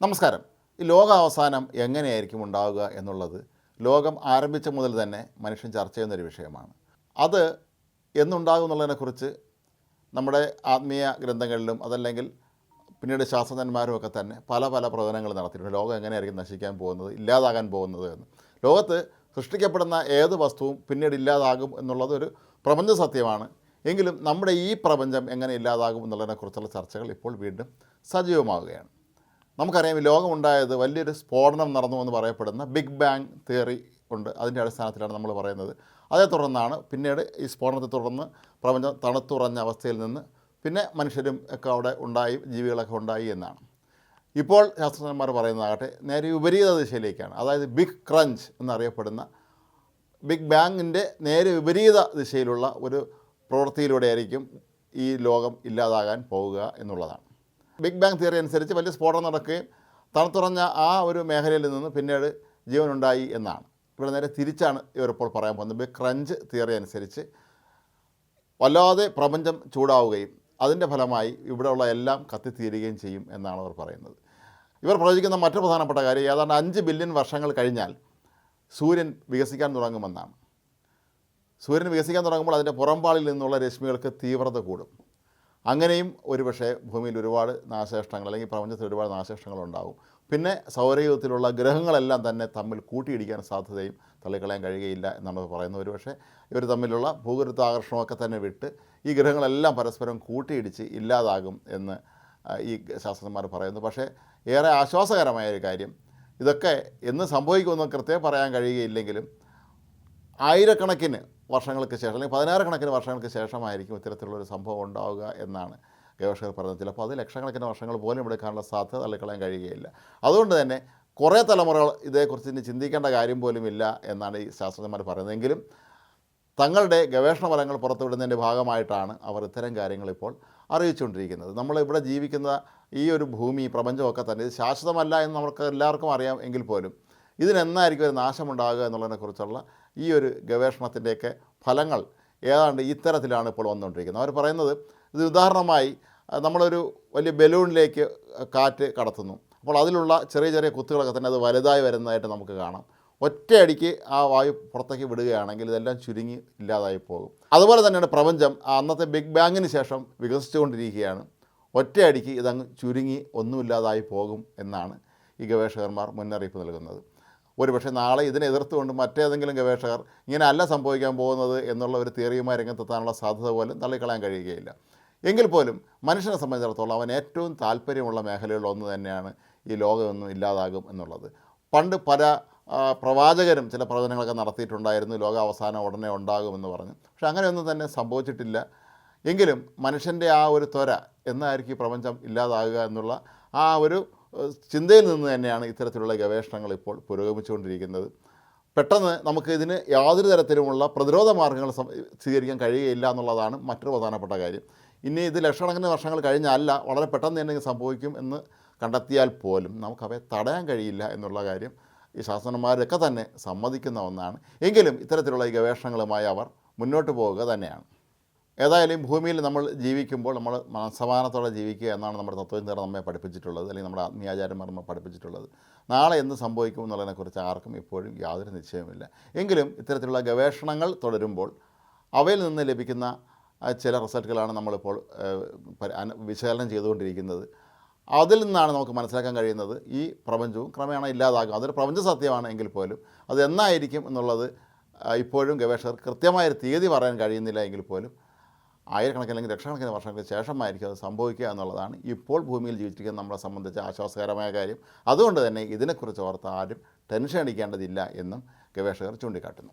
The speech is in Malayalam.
നമസ്കാരം. ഈ ലോകാവസാനം എങ്ങനെയായിരിക്കും ഉണ്ടാവുക എന്നുള്ളത് ലോകം ആരംഭിച്ച മുതൽ തന്നെ മനുഷ്യൻ ചർച്ച ചെയ്യുന്നൊരു വിഷയമാണ്. അത് എന്നുണ്ടാകും എന്നുള്ളതിനെക്കുറിച്ച് നമ്മുടെ ആത്മീയ ഗ്രന്ഥങ്ങളിലും അതല്ലെങ്കിൽ പിന്നീട് ശാസ്ത്രജ്ഞന്മാരും ഒക്കെ തന്നെ പല പല പ്രവചനങ്ങൾ നടത്തിയിട്ടുണ്ട്. ലോകം എങ്ങനെയായിരിക്കും നശിക്കാൻ പോകുന്നത് ഇല്ലാതാകാൻ പോകുന്നത് എന്ന്. ലോകത്ത് സൃഷ്ടിക്കപ്പെടുന്ന ഏത് വസ്തുവും പിന്നീട് ഇല്ലാതാകും എന്നുള്ളത് ഒരു പ്രപഞ്ച സത്യമാണ്. എങ്കിലും നമ്മുടെ ഈ പ്രപഞ്ചം എങ്ങനെ ഇല്ലാതാകും എന്നുള്ളതിനെക്കുറിച്ചുള്ള ചർച്ചകൾ ഇപ്പോൾ വീണ്ടും സജീവമാവുകയാണ്. നമുക്കറിയാം ലോകമുണ്ടായത് വലിയൊരു സ്ഫോടനം നടന്നു എന്ന് പറയപ്പെടുന്ന ബിഗ് ബാങ് തിയറി ഉണ്ട് അതിന്റെ അടിസ്ഥാനത്തിലാണ് നമ്മൾ പറയുന്നത്. അതേ തുടർന്നാണ് പിന്നീട് ഈ സ്ഫോടനത്തെ തുടർന്ന് പ്രപഞ്ചം തണുത്തുറഞ്ഞ അവസ്ഥയിൽ നിന്ന് പിന്നെ മനുഷ്യരും ഒക്കെ അവിടെ ഉണ്ടായി ജീവികളൊക്കെ ഉണ്ടായി എന്നാണ്. ഇപ്പോൾ ശാസ്ത്രജ്ഞന്മാർ പറയുന്നതാകട്ടെ നേരെ വിപരീത ദിശയിലേക്കാണ്. അതായത് ബിഗ് ക്രഞ്ച് എന്നറിയപ്പെടുന്ന ബിഗ് ബാങ്ങിന്റെ നേരെ വിപരീത ദിശയിലുള്ള ഒരു പ്രവൃത്തിയിലൂടെയായിരിക്കും ഈ ലോകം ഇല്ലാതാകാൻ പോവുക എന്നുള്ളതാണ്. ബിഗ് ബാങ് തിയറി അനുസരിച്ച് വലിയ സ്ഫോടനം നടക്കുകയും തണുത്തുറഞ്ഞ ആ ഒരു മേഖലയിൽ നിന്ന് പിന്നീട് ജീവനുണ്ടായി എന്നാണ്. ഇവിടെ നേരെ തിരിച്ചാണ് ഇവരിപ്പോൾ പറയാൻ പോകുന്നത്. ബിഗ് ക്രഞ്ച് തിയറി അനുസരിച്ച് വല്ലാതെ പ്രപഞ്ചം ചൂടാവുകയും അതിന്റെ ഫലമായി ഇവിടെയുള്ള എല്ലാം കത്തിത്തീരുകയും ചെയ്യും എന്നാണ് അവർ പറയുന്നത്. ഇവർ പ്രവചിക്കുന്ന മറ്റു പ്രധാനപ്പെട്ട കാര്യം ഏതാണ്ട് അഞ്ച് ബില്യൺ വർഷങ്ങൾ കഴിഞ്ഞാൽ സൂര്യൻ വികസിക്കാൻ തുടങ്ങുമെന്നാണ്. സൂര്യൻ വികസിക്കാൻ തുടങ്ങുമ്പോൾ അതിന്റെ പുറംപാളിൽ നിന്നുള്ള രശ്മികൾക്ക് തീവ്രത കൂടും. അങ്ങനെയും ഒരുപക്ഷെ ഭൂമിയിൽ ഒരുപാട് നാശനഷ്ടങ്ങൾ അല്ലെങ്കിൽ പ്രപഞ്ചത്തിൽ ഒരുപാട് നാശനഷ്ടങ്ങൾ ഉണ്ടാകും. പിന്നെ സൗരയുഗത്തിലുള്ള ഗ്രഹങ്ങളെല്ലാം തന്നെ തമ്മിൽ കൂട്ടിയിടിക്കാൻ സാധ്യതയും തള്ളിക്കളയാൻ കഴിയുകയില്ല പറയുന്നത് ഒരുപക്ഷെ ഇവർ തമ്മിലുള്ള ഭൂഗുരുത്വാകർഷണമൊക്കെ തന്നെ വിട്ട് ഈ ഗ്രഹങ്ങളെല്ലാം പരസ്പരം കൂട്ടിയിടിച്ച് ഇല്ലാതാകും എന്ന് ഈ ശാസ്ത്രജ്ഞന്മാർ പറയുന്നു. പക്ഷേ ഏറെ ആശ്വാസകരമായ ഒരു കാര്യം ഇതൊക്കെ എന്ന് സംഭവിക്കുമെന്ന് കൃത്യം പറയാൻ കഴിയുകയില്ലെങ്കിലും ആയിരക്കണക്കിന് വർഷങ്ങൾക്ക് ശേഷം അല്ലെങ്കിൽ പതിനായിരക്കണക്കിന് വർഷങ്ങൾക്ക് ശേഷമായിരിക്കും ഇത്തരത്തിലുള്ള ഒരു സംഭവം ഉണ്ടാവുക എന്നാണ് ഗവേഷകർ പറയുന്നത് ചിലപ്പോൾ അത് ലക്ഷക്കണക്കിന് വർഷങ്ങൾ പോലും എടുക്കാനുള്ള സാധ്യത തള്ളിക്കളയാൻ കഴിയുകയില്ല. അതുകൊണ്ട് തന്നെ കുറേ തലമുറകൾ ഇതേക്കുറിച്ച് ഇനി ചിന്തിക്കേണ്ട കാര്യം പോലും ഇല്ല എന്നാണ് ഈ ശാസ്ത്രജ്ഞന്മാർ പറയുന്നതെങ്കിലും തങ്ങളുടെ ഗവേഷണ ഫലങ്ങൾ പുറത്തുവിടുന്നതിന്റെ ഭാഗമായിട്ടാണ് അവർ ഇത്തരം കാര്യങ്ങൾ ഇപ്പോൾ അറിയിച്ചുകൊണ്ടിരിക്കുന്നത്. നമ്മളിവിടെ ജീവിക്കുന്ന ഈ ഒരു ഭൂമി പ്രപഞ്ചമൊക്കെ തന്നെ ഇത് ശാശ്വതമല്ല എന്ന് നമുക്ക് എല്ലാവർക്കും അറിയാം എങ്കിൽ പോലും ഇതിനെന്നായിരിക്കും ഒരു നാശമുണ്ടാകുക എന്നുള്ളതിനെക്കുറിച്ചുള്ള ഈ ഒരു ഗവേഷണത്തിന്റെയൊക്കെ ഫലങ്ങൾ ഏതാണ്ട് ഇത്തരത്തിലാണ് ഇപ്പോൾ വന്നുകൊണ്ടിരിക്കുന്നത്. അവർ പറയുന്നത് ഇത് ഉദാഹരണമായി നമ്മളൊരു വലിയ ബലൂണിലേക്ക് കാറ്റ് കടത്തുന്നു. അപ്പോൾ അതിലുള്ള ചെറിയ ചെറിയ കുത്തുകളൊക്കെ തന്നെ അത് വലുതായി വരുന്നതായിട്ട് നമുക്ക് കാണാം. ഒറ്റയടിക്ക് ആ വായു പുറത്തേക്ക് വിടുകയാണെങ്കിൽ ഇതെല്ലാം ചുരുങ്ങി ഇല്ലാതായി പോകും. അതുപോലെ തന്നെയാണ് പ്രപഞ്ചം അന്നത്തെ ബിഗ് ബാങ്ങിന് ശേഷം വികസിച്ചുകൊണ്ടിരിക്കുകയാണ്. ഒറ്റയടിക്ക് ഇതങ്ങ് ചുരുങ്ങി ഒന്നുമില്ലാതായി പോകും എന്നാണ് ഈ ഗവേഷകന്മാർ മുന്നറിയിപ്പ് നൽകുന്നത്. ഒരുപക്ഷെ നാളെ ഇതിനെ എതിർത്തുകൊണ്ട് മറ്റേതെങ്കിലും ഗവേഷകർ ഇങ്ങനെ അല്ല സംഭവിക്കാൻ പോകുന്നത് എന്നുള്ള ഒരു തിയറിയുമായി രംഗത്തെത്താനുള്ള സാധ്യത പോലും തള്ളിക്കളയാൻ കഴിയുകയില്ല. എങ്കിൽ പോലും മനുഷ്യനെ സംബന്ധിച്ചിടത്തോളം അവൻ ഏറ്റവും താല്പര്യമുള്ള മേഖലകളിൽ ഒന്ന് തന്നെയാണ് ഈ ലോകമൊന്നും ഇല്ലാതാകും എന്നുള്ളത്. പണ്ട് പല പ്രവാചകരും ചില പ്രവചനങ്ങളൊക്കെ നടത്തിയിട്ടുണ്ടായിരുന്നു ലോകാവസാനം ഉടനെ ഉണ്ടാകുമെന്ന് പറഞ്ഞു. പക്ഷെ അങ്ങനെയൊന്നും തന്നെ സംഭവിച്ചിട്ടില്ല. എങ്കിലും മനുഷ്യന്റെ ആ ഒരു ത്വര എന്നായിരിക്കും ഈ പ്രപഞ്ചം ഇല്ലാതാകുക എന്നുള്ള ആ ഒരു ചിന്തയിൽ നിന്ന് തന്നെയാണ് ഇത്തരത്തിലുള്ള ഗവേഷണങ്ങൾ ഇപ്പോൾ പുരോഗമിച്ചുകൊണ്ടിരിക്കുന്നത്. പെട്ടെന്ന് നമുക്ക് ഇതിന് യാതൊരു തരത്തിലുമുള്ള പ്രതിരോധ മാർഗങ്ങൾ സ്വീകരിക്കാൻ കഴിയുകയില്ല എന്നുള്ളതാണ് മറ്റൊരു പ്രധാനപ്പെട്ട കാര്യം. ഇനി ഇത് ലക്ഷക്കണക്കിന് വർഷങ്ങൾ കഴിഞ്ഞല്ല വളരെ പെട്ടെന്ന് തന്നെ സംഭവിക്കും എന്ന് കണ്ടെത്തിയാൽ പോലും നമുക്കവയെ തടയാൻ കഴിയില്ല എന്നുള്ള കാര്യം ഈ ശാസ്ത്രന്മാരൊക്കെ തന്നെ സമ്മതിക്കുന്ന ഒന്നാണ്. എങ്കിലും ഇത്തരത്തിലുള്ള ഈ ഗവേഷണങ്ങളുമായി അവർ മുന്നോട്ട് പോവുക തന്നെയാണ്. ഏതായാലും ഭൂമിയിൽ നമ്മൾ ജീവിക്കുമ്പോൾ നമ്മൾ മനസ്സമാനത്തോടെ ജീവിക്കുക എന്നാണ് നമ്മുടെ തത്വചിന്തകർ നമ്മെ പഠിപ്പിച്ചിട്ടുള്ളത് അല്ലെങ്കിൽ നമ്മുടെ ആത്മീയാചാര്യന്മാർ നമ്മൾ പഠിപ്പിച്ചിട്ടുള്ളത്. നാളെ എന്ത് സംഭവിക്കും എന്നുള്ളതിനെക്കുറിച്ച് ആർക്കും ഇപ്പോഴും യാതൊരു നിശ്ചയമില്ല എങ്കിലും ഇത്തരത്തിലുള്ള ഗവേഷണങ്ങൾ തുടരുമ്പോൾ അവയിൽ നിന്ന് ലഭിക്കുന്ന ചില റിസൾട്ടുകളാണ് നമ്മളിപ്പോൾ വിശകലനം ചെയ്തുകൊണ്ടിരിക്കുന്നത്. അതിൽ നിന്നാണ് നമുക്ക് മനസ്സിലാക്കാൻ കഴിയുന്നത് ഈ പ്രപഞ്ചവും ക്രമേണ ഇല്ലാതാകും. അതൊരു പ്രപഞ്ച സത്യമാണ് എങ്കിൽ പോലും അത് എന്നായിരിക്കും എന്നുള്ളത് ഇപ്പോഴും ഗവേഷകർ കൃത്യമായൊരു തീയതി പറയാൻ കഴിയുന്നില്ല എങ്കിൽ പോലും ആയിരക്കണക്കിന് അല്ലെങ്കിൽ ലക്ഷക്കണക്കിന് വർഷങ്ങൾക്ക് ശേഷമായിരിക്കും അത് സംഭവിക്കുക എന്നുള്ളതാണ് ഇപ്പോൾ ഭൂമിയിൽ ജീവിച്ചിരിക്കുന്ന നമ്മളെ സംബന്ധിച്ച് ആശ്വാസകരമായ കാര്യം. അതുകൊണ്ട് തന്നെ ഇതിനെക്കുറിച്ച് ഓർത്ത് ആരും ടെൻഷൻ അടിക്കേണ്ടതില്ല എന്നും ഗവേഷകർ ചൂണ്ടിക്കാട്ടുന്നു.